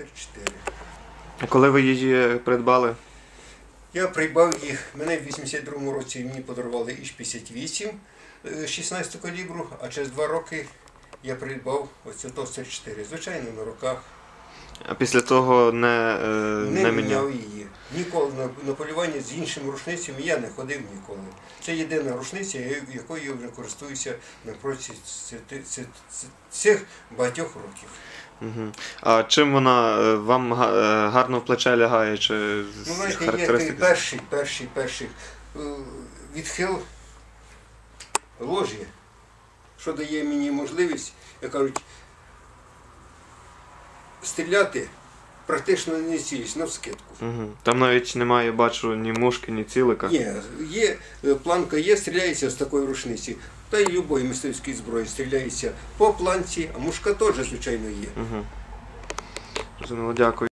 34. А коли ви її придбали? Я придбав їх. Мене в 82-му році мені подарували іж 58 е, 16 калібру, а через два роки я придбав оцю ТОС-34. Звичайно, на руках. А після того не, е, Не, не міняв її. Ніколи на, на полювання з іншими рушницями я не ходив ніколи. Це єдина рушниця, якою я вже користуюся на протязі цих багатьох років. Угу. А чим вона е, вам га- е, гарно в плече лягає? Чи Ну, з знаєте, є той характеристики? перший, перший, перший е, відхил ложі, що дає мені можливість, як кажуть, стріляти практично не цілість, навскидку. Угу. Там навіть немає, бачу, ні мушки, ні цілика. Є, є е, планка є, стріляється з такої рушниці. Та й любої мисливської зброї стріляється по планці, а мушка теж, звичайно, є. Угу. Зрозуміло, дякую.